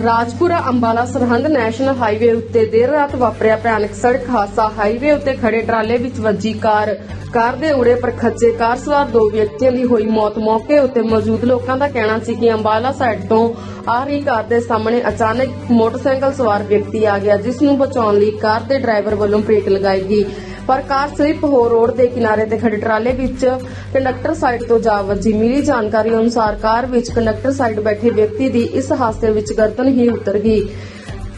Rajpura Ambala Sirhind national highway ਉੱਤੇ ਦੇਰ ਰਾਤ ਵਾਪਰਿਆ ਭਿਆਨਕ ਸੜਕ ਹਾਦਸਾ। ਹਾਈਵੇ ਉੱਤੇ ਖੜੇ ਟਰਾਲੇ ਵਿੱਚ ਵੱਜੀ ਕਾਰ। ਕਾਰ ਦੇ ਉੜੇ ਪਰ ਖੱਚੇ ਕਾਰ ਸਵਾਰ ਦੋ ਵਿਅਕਤੀਆਂ ਦੀ ਹੋਈ ਮੌਤ। ਮੌਕੇ ਉੱਤੇ ਮੌਜੂਦ ਲੋਕਾਂ ਦਾ ਕਹਿਣਾ ਸੀ ਕਿ ਅੰਬਾਲਾ ਸਾਈਡ ਤੋਂ ਆ ਰਹੀ ਕਾਰ ਦੇ ਸਾਹਮਣੇ ਅਚਾਨਕ ਮੋਟਰਸਾਈਕਲ ਸਵਾਰ ਵਿਅਕਤੀ ਆ ਗਿਆ, ਜਿਸ ਨੂੰ ਬਚਾਉਣ ਲਈ ਕਾਰ ਦੇ ਡਰਾਈਵਰ ਵੱਲੋਂ ਬ੍ਰੇਕ ਲਗਾਈ ਗਈ। ਪਰ ਕਾਰ ਸਲਿੱਪ ਹੋ ਰੋਡ ਦੇ ਕਿਨਾਰੇ ਤੇ ਖੜੇ ਟਰਾਲੇ ਵਿੱਚ ਕੰਡਕਟਰ ਸਾਈਡ ਤੋਂ ਜਾ ਵੱਜੀ ਮਿਲੀ ਜਾਣਕਾਰੀ ਅਨੁਸਾਰ ਕਾਰ ਵਿੱਚ ਕੰਡਕਟਰ ਸਾਈਡ ਬੈਠੇ ਵਿਅਕਤੀ ਦੀ ਇਸ ਹਾਦਸੇ ਵਿੱਚ ਗਰਦਨ ਹੀ ਉਤਰ ਗਈ।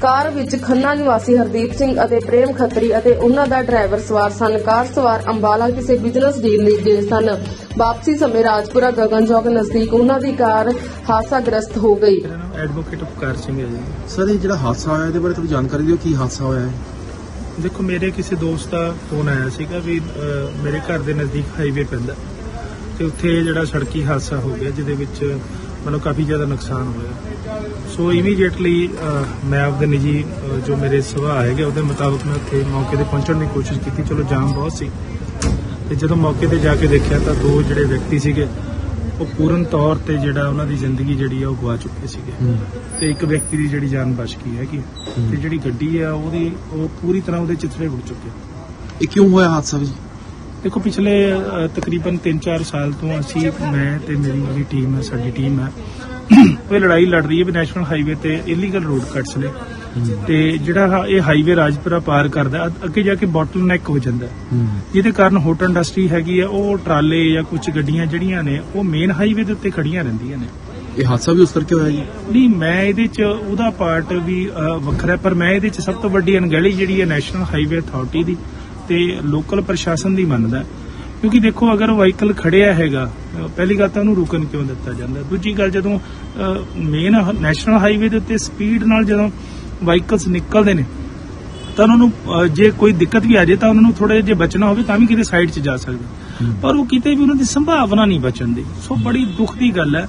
ਕਾਰ ਵਿੱਚ ਖੰਨਾ ਨਿਵਾਸੀ ਹਰਦੀਪ ਸਿੰਘ ਅਤੇ ਪ੍ਰੇਮ ਖੱਤਰੀ ਅਤੇ ਉਹਨਾਂ ਦਾ ਡਰਾਈਵਰ ਸਵਾਰ ਸਨ। ਕਾਰ ਸਵਾਰ ਅੰਬਾਲਾ ਕਿਸੇ ਬਿਜ਼ਨਸ ਡੀਲ ਲਈ ਗਏ ਸਨ। ਵਾਪਸੀ ਸਮੇਂ ਰਾਜਪੁਰਾ ਗਗਨ ਚੌਕ ਨਜ਼ਦੀਕ ਉਹਨਾਂ ਦੀ ਕਾਰ ਹਾਦਸਾਗ੍ਰਸਤ ਹੋ ਗਈ। ਐਡਵੋਕੇਟ ਉਪਕਾਰ ਸਿੰਘ ਹੈ ਜੀ। ਸਰ ਇਹ ਜਿਹੜਾ ਹਾਦਸਾ ਹੋਇਆ ਇਹਦੇ ਬਾਰੇ ਥੋੜੀ ਜਾਣਕਾਰੀ ਦਿਓ ਕੀ ਹਾਦਸਾ ਹੋਇਆ ਹੈ? ਦੇਖੋ, ਮੇਰੇ ਕਿਸੇ ਦੋਸਤ ਦਾ ਫੋਨ ਆਇਆ ਸੀਗਾ ਵੀ ਮੇਰੇ ਘਰ ਦੇ ਨਜ਼ਦੀਕ ਹਾਈਵੇ ਪੈਂਦਾ ਤੇ ਉੱਥੇ ਜਿਹੜਾ ਸੜਕੀ ਹਾਦਸਾ ਹੋ ਗਿਆ, ਜਿਹਦੇ ਵਿੱਚ ਮੈਨੂੰ ਕਾਫੀ ਜ਼ਿਆਦਾ ਨੁਕਸਾਨ ਹੋਇਆ। ਸੋ ਇਮੀਡੀਏਟਲੀ ਮੈਂ ਆਪਦੇ ਨਿੱਜੀ ਜੋ ਮੇਰੇ ਸੁਭਾਅ ਹੈਗੇ, ਉਹਦੇ ਮੁਤਾਬਕ ਮੈਂ ਉੱਥੇ ਮੌਕੇ ਤੇ ਪਹੁੰਚਣ ਦੀ ਕੋਸ਼ਿਸ਼ ਕੀਤੀ। ਚਲੋ, ਜਾਮ ਬਹੁਤ ਸੀ। ਤੇ ਜਦੋਂ ਮੌਕੇ ਤੇ ਜਾ ਕੇ ਦੇਖਿਆ ਤਾਂ ਦੋ ਜਿਹੜੇ ਵਿਅਕਤੀ ਸੀਗੇ ਉਹ ਪੂਰਨ ਤੌਰ ਤੇ ਜਿਹੜਾ ਉਹਨਾਂ ਦੀ ਜ਼ਿੰਦਗੀ ਜਿਹੜੀ ਆ ਉਹ ਗਵਾ ਚੁੱਕੇ ਸੀਗੇ। ਤੇ ਇੱਕ ਵਿਅਕਤੀ ਦੀ ਜਿਹੜੀ ਜਾਨ ਬਚ ਗਈ ਹੈਗੀ। ਤੇ ਜਿਹੜੀ ਗੱਡੀ ਆ ਉਹਦੀ ਉਹ ਪੂਰੀ ਤਰ੍ਹਾਂ ਉਹਦੇ ਚਿੱਥੜੇ ਉੱਡ ਚੁੱਕੇ। ਇਹ ਕਿਉਂ ਹੋਇਆ ਹਾਦਸਾ ਵੀ? ਦੇਖੋ ਪਿਛਲੇ ਤਕਰੀਬਨ 3-4 ਸਾਲ ਤੋਂ ਅਸੀਂ ਮੈਂ ਤੇ ਮੇਰੀ ਜਿਹੜੀ ਟੀਮ ਹੈ ਸਾਡੀ ਟੀਮ ਹੈ ਉਹ ਲੜਾਈ ਲੜ ਰਹੀ ਹੈ ਵੀ ਨੈਸ਼ਨਲ ਹਾਈਵੇ ਤੇ ਇਲੀਗਲ ਰੋਡ ਕੱਟਸ ਨੇ। ਤੇ ਜਿਹੜਾ ਹਾ- ਇਹ ਹਾਈਵੇ ਰਾਜਪੁਰਾ ਪਾਰ ਕਰਦਾ ਅੱ- ਅੱਗੇ ਜਾ ਕੇ ਬੋਟਲਨੈਕ ਹੋ ਜਾਂਦਾ। ਜਿਹਦੇ ਕਾਰਨ ਹੋਟਲ ਇੰਡਸਟਰੀ ਹੈਗੀ ਆ ਉਹ ਟਰਾਲੇ ਜਾਂ ਕੁਝ ਗੱਡੀਆਂ ਜਿਹੜੀਆਂ ਨੇ ਉਹ ਮੇਨ ਹਾਈਵੇ ਦੇ ਉੱਤੇ ਖੜੀਆਂ ਰਹਿੰਦੀਆਂ ਨੇ ਇਹ ਹਾਦਸਾ ਵੀ ਉਸ ਕਰਕੇ ਹੋਇਆ ਜੀ ਨਹੀਂ ਮੈਂ ਇਹਦੇ ਚ ਉਹਦਾ ਪਾਰਟ ਵੀ ਅ, ਵੱਖਰਾ ਹੈ, ਪਰ ਮੈਂ ਇਹਦੇ ਚ ਸਭ ਤੋਂ ਵੱਡੀ ਅਣਗਹਿਲੀ ਜਿਹੜੀ ਹੈ ਨੈਸ਼ਨਲ ਹਾਈਵੇ ਅਥਾਰਟੀ ਦੀ ਤੇ ਲੋਕਲ ਪ੍ਰਸ਼ਾਸਨ ਦੀ ਮੰਨਦਾ ਹੈ। ਕਿਉਂਕਿ ਦੇਖੋ ਅਗਰ ਵਾਹੀਕਲ ਖੜਿਆ ਹੈਗਾ ਅ, ਪਹਿਲੀ ਗੱਲ ਤਾਂ ਉਹਨੂੰ ਰੁਕਣ ਕਿਉਂ ਦਿੱਤਾ ਜਾਂਦਾ ਦੂਜੀ ਗੱਲ ਜਦੋਂ ਮੇਨ ਨੈਸ਼ਨਲ ਹਾਈਵੇ ਦੇ ਉੱਤੇ ਸਪੀਡ ਨਾਲ ਜਦੋਂ ਵਾਹੀਕਲਸ ਨਿਕਲਦੇ ਨੇ ਤਾਂ ਉਹਨਾਂ ਨੂੰ ਜੇ ਕੋਈ ਦਿੱਕਤ ਵੀ ਆ ਜੇ ਤਾਂ ਉਹਨਾਂ ਨੂੰ ਥੋੜਾ ਜੇ ਬਚਣਾ ਹੋਵੇ ਤਾਂ ਵੀ ਕਿਤੇ ਸਾਈਡ 'ਚ ਜਾ ਸਕਦੇ ਪਰ ਉਹ ਕਿਤੇ ਵੀ ਉਹਨਾਂ ਦੀ ਸੰਭਾਵਨਾ ਨਹੀਂ ਬਚਣ ਦੀ। ਸੋ ਬੜੀ ਦੁੱਖ ਦੀ ਗੱਲ ਹੈ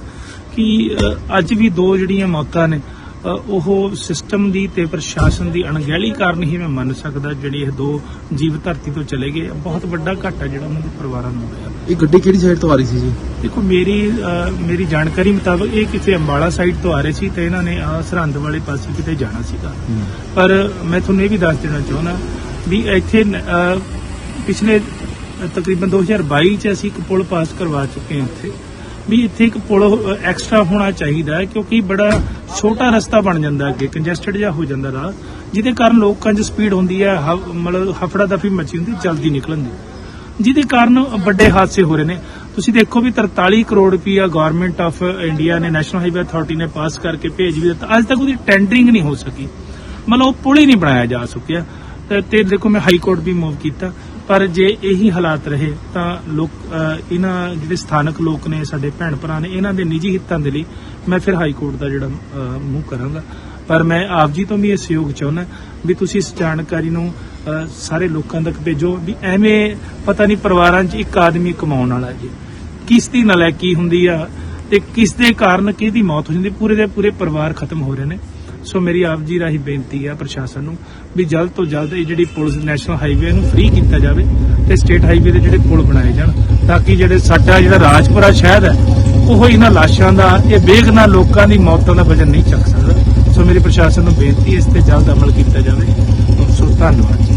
ਕਿ ਅੱਜ ਵੀ ਦੋ ਜਿਹੜੀਆਂ ਮੌਤਾਂ ਨੇ ਉਹ ਸਿਸਟਮ ਦੀ ਤੇ ਪ੍ਰਸ਼ਾਸਨ ਦੀ ਅਣਗਹਿਲੀ ਕਾਰਨ ਹੀ ਮੈਂ ਮੰਨ ਸਕਦਾ ਜਿਹੜੀ ਇਹ ਦੋ ਜੀਵ ਧਰਤੀ ਤੋਂ ਚਲੇ ਗਏ। ਬਹੁਤ ਵੱਡਾ ਘਾਟਾ ਜਿਹੜਾ ਉਹਨਾਂ ਦੇ ਪਰਿਵਾਰਾਂ ਨੂੰ ਹੋਇਆ। ਇਹ ਗੱਡੀ ਕਿਹੜੀ ਸਾਈਡ ਤੋਂ ਆ ਰਹੀ ਸੀ ਜੀ? ਦੇਖੋ ਮੇਰੀ ਮੇਰੀ ਜਾਣਕਾਰੀ ਮੁਤਾਬਕ ਇਹ ਕਿਸੇ ਅੰਬਾਲਾ ਸਾਈਡ ਤੋਂ ਆ ਰਹੇ ਸੀ ਤੇ ਇਹਨਾਂ ਨੇ ਸਰਹੰਦ ਵਾਲੇ ਪਾਸੇ ਕਿਤੇ ਜਾਣਾ ਸੀਗਾ। ਪਰ ਮੈਂ ਤੁਹਾਨੂੰ ਇਹ ਵੀ ਦੱਸ ਦੇਣਾ ਚਾਹੁੰਦਾ ਵੀ ਇੱਥੇ ਪਿਛਲੇ ਤਕਰੀਬਨ 2022 ਚ ਅਸੀਂ ਇੱਕ ਪੁਲ ਪਾਸ ਕਰਵਾ ਚੁੱਕੇ ਹਾਂ ਇੱਥੇ। ਵੀ ਇੱਥੇ ਇੱਕ ਪੁਲ ਐਕਸਟਰਾ ਹੋਣਾ ਚਾਹੀਦਾ ਕਿਉਂਕਿ ਬੜਾ ਛੋਟਾ ਰਸਤਾ ਬਣ ਜਾਂਦਾ ਅੱਗੇ ਕੰਜੈਸਟਡ ਜਿਹਾ ਹੋ ਜਾਂਦਾ ਰਾਹ, ਜਿਹਦੇ ਕਾਰਨ ਲੋਕਾਂ 'ਚ ਸਪੀਡ ਹੁੰਦੀ ਹੈ ਮਤਲਬ ਹਫੜਾ ਦਫੀ ਮੱਚੀ ਹੁੰਦੀ, ਜਲਦੀ ਨਿਕਲਣ ਦੀ। ਜਿਹਦੇ ਕਾਰਨ ਵੱਡੇ ਹਾਦਸੇ ਹੋ ਰਹੇ ਨੇ। ਤੁਸੀਂ ਦੇਖੋ ਵੀ 43 ਕਰੋੜ ਰੁਪਈਆ ਗਵਰਨਮੈਂਟ ਆਫ ਇੰਡੀਆ ਨੇ ਨੈਸ਼ਨਲ ਹਾਈਵੇ ਅਥਾਰਟੀ ਨੇ ਪਾਸ ਕਰਕੇ ਭੇਜ ਵੀ ਦਿੱਤਾ। ਅੱਜ ਤੱਕ ਉਹਦੀ ਟੈਂਡਰਿੰਗ ਨਹੀਂ ਹੋ ਸਕੀ। ਮਤਲਬ ਉਹ ਪੁਲ ਹੀ ਨਹੀਂ ਬਣਾਇਆ ਜਾ ਸਕਿਆ। ਤੇ ਦੇਖੋ ਮੈਂ ਹਾਈ ਕੋਰਟ ਵੀ ਮੂਵ ਕੀਤਾ। ਪਰ ਜੇ ਇਹੀ ਹਾਲਾਤ ਰਹੇ, ਤਾਂ ਲੋਕ ਇਹਨਾਂ ਜਿਹੜੇ ਸਥਾਨਕ ਲੋਕ ਨੇ, ਸਾਡੇ ਭੈਣ ਭਰਾ ਨੇ, ਇਹਨਾਂ ਦੇ ਨਿੱਜੀ ਹਿੱਤਾਂ ਦੇ ਲਈ ਮੈਂ ਫਿਰ ਹਾਈ ਕੋਰਟ ਦਾ ਜਿਹੜਾ ਮੂੰਹ ਕਰਾਂਗਾ। ਪਰ ਮੈਂ ਆਪ ਜੀ ਤੋਂ ਵੀ ਇਹ ਸਹਿਯੋਗ ਚਾਹੁੰਦਾ ਵੀ ਤੁਸੀਂ ਇਸ ਜਾਣਕਾਰੀ ਨੂੰ ਸਾਰੇ ਲੋਕਾਂ ਤੱਕ ਭੇਜੋ ਵੀ ਐਵੇਂ ਪਤਾ ਨਹੀਂ ਪਰਿਵਾਰਾਂ 'ਚ ਇੱਕ ਆਦਮੀ ਕਮਾਉਣ ਵਾਲਾ ਜੀ। ਕਿਸ ਦੀ ਨਲਾਇਕੀ ਹੁੰਦੀ ਆ ਤੇ ਕਿਸ ਦੇ ਕਾਰਨ ਕਿਹਦੀ ਮੌਤ ਹੋ ਜਾਂਦੀ, ਪੂਰੇ ਦੇ ਪੂਰੇ ਪਰਿਵਾਰ ਖਤਮ ਹੋ ਰਹੇ ਨੇ। ਸੋ ਮੇਰੀ ਆਪ ਜੀ ਰਾਹੀਂ ਬੇਨਤੀ ਹੈ ਪ੍ਰਸ਼ਾਸਨ ਨੂੰ ਵੀ ਜਲਦ ਤੋਂ ਜਲਦ ਇਹ ਜਿਹੜੀ ਪੁਲਿਸ ਨੈਸ਼ਨਲ ਹਾਈਵੇ ਨੂੰ ਫ੍ਰੀ ਕੀਤਾ ਜਾਵੇ ਤੇ ਸਟੇਟ ਹਾਈਵੇ ਦੇ ਜਿਹੜੇ ਪੁਲ ਬਣਾਏ ਜਾਣ, ਤਾਂ ਕਿ ਜਿਹੜੇ ਸਾਡਾ ਜਿਹੜਾ ਰਾਜਪੁਰਾ ਸ਼ਹਿਰ ਹੈ, ਉਹ ਇਹਨਾਂ ਲਾਸ਼ਾਂ ਦਾ, ਇਹ ਬੇਗਨਾ ਲੋਕਾਂ ਦੀ ਮੌਤਾਂ ਦਾ ਵਜਨ ਨਹੀਂ ਚੱਕ ਸਕਦਾ। ਸੋ ਮੇਰੀ ਪ੍ਰਸ਼ਾਸਨ ਨੂੰ ਬੇਨਤੀ ਇਸ ਤੇ ਜਲਦ ਅਮਲ ਕੀਤਾ ਜਾਵੇ। ਸੋ ਧੰਨਵਾਦ ਜੀ।